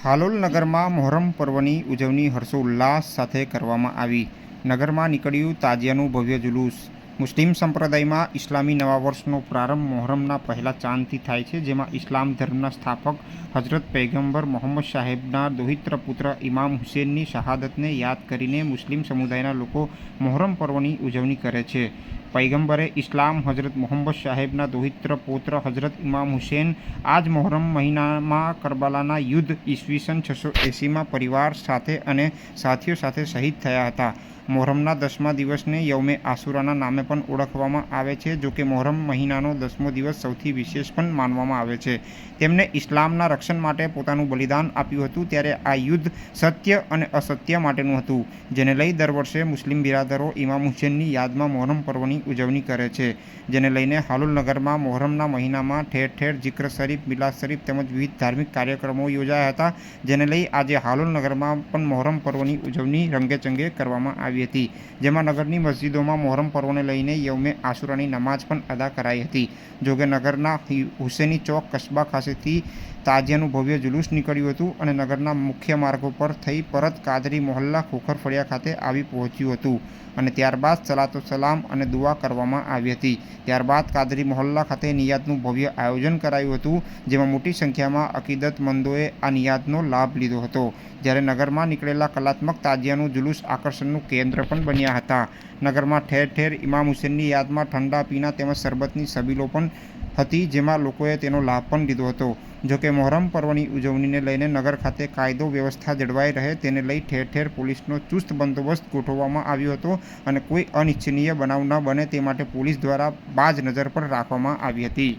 હાલોલ નગરમાં મોહરમ પર્વની ઉજવણી હર્ષોલ્લાસ સાથે કરવામાં આવી. નગરમાં નીકળ્યું તાજિયાનું ભવ્ય જુલુસ. મુસ્લિમ સંપ્રદાયમાં ઇસ્લામી નવા વર્ષનો પ્રારંભ મોહરમના પહેલા ચાંદથી થાય છે, જેમાં ઇસ્લામ ધર્મના સ્થાપક હજરત પૈગંબર મોહમ્મદ સાહેબના દોહિત્ર પુત્ર ઇમામ હુસેનની શહાદતને યાદ કરીને મુસ્લિમ સમુદાયના લોકો મોહરમ પર્વની ઉજવણી કરે છે. પૈગંબરે ઇસ્લામ હજરત મોહમ્મદ સાહેબના દોહિત્ર પૌત્ર હજરત ઇમામ હુસેન આજ મોહરમ મહિનામાં કરબલાના યુદ્ધ ઈસવીસન છસો એંસીમાં પરિવાર સાથે અને સાથીઓ સાથે શહીદ થયા હતા. મોહરમના દસમા દિવસને યૌમે આસુરાના નામે પણ ઓળખવામાં આવે છે, જો કે મોહરમ મહિનાનો દસમો દિવસ સૌથી વિશેષ પણ માનવામાં આવે છે. તેમને ઇસ્લામના રક્ષણ માટે પોતાનું બલિદાન આપ્યું હતું, ત્યારે આ યુદ્ધ સત્ય અને અસત્ય માટેનું હતું, જેને લઈ દર વર્ષે મુસ્લિમ બિરાદરો ઇમામ હુસેનની યાદમાં મોહરમ પર્વની ઉજવણી કરે છે, જેને લઈને હાલુલ નગરમાં મોહરમના મહિનામાં ઠેર ઠેર જિક્ર શરીફ, મિલાદ શરીફ તેમજ વિવિધ ધાર્મિક કાર્યક્રમો યોજાયા હતા, જેને લઈ આજે હાલુલ નગરમાં પણ મોહરમ પર્વની ઉજવણી રંગેચંગે કરવામાં આવી હતી, જેમાં નગરની મસ્જિદોમાં મોહરમ પર્વને લઈને યૌમે આશુરાની નમાઝ પણ અદા કરાઈ હતી. જોકે નગરના હુસેની ચોક કસ્બા ખાસેથી તાજિયાનું ભવ્ય જુલુસ નીકળ્યું હતું અને નગરના મુખ્ય માર્ગો પર થઈ પરત કાદરી મોહલ્લા ખોખર ફળિયા ખાતે આવી પહોંચ્યું હતું. અને ત્યારબાદ સલાતો સલામ અને દુઆ કરવામાં આવી હતી. ત્યારબાદ કાદરી મોહલ્લા ખાતે નિયાદનું ભવ્ય આયોજન કરાયું હતું, જેમાં મોટી સંખ્યામાં અકીદતમંદોએ આ નિયાદનો લાભ લીધો હતો. જ્યારે નગરમાં નીકળેલા કલાત્મક તાજિયાનું જુલુસ આકર્ષણનું કેન્દ્ર પણ બન્યા હતા. નગરમાં ઠેર ઠેર ઇમામ હુસેનની યાદમાં ઠંડા પીણા તેમજ શરબતની સબીલો પણ હતી, જેમાં લોકોએ તેનો લાભ પણ લીધો હતો. જોકે મોહરમ પર્વની ઉજવણીને લઈને નગર ખાતે કાયદો વ્યવસ્થા જળવાઈ રહે તેને લઈ ઠેર ઠેર પોલીસનો ચુસ્ત બંદોબસ્ત ગોઠવવામાં આવ્યો હતો અને કોઈ અનિચ્છનીય બનાવ ન બને તે માટે પોલીસ દ્વારા બાજ નજર પણ રાખવામાં આવી હતી.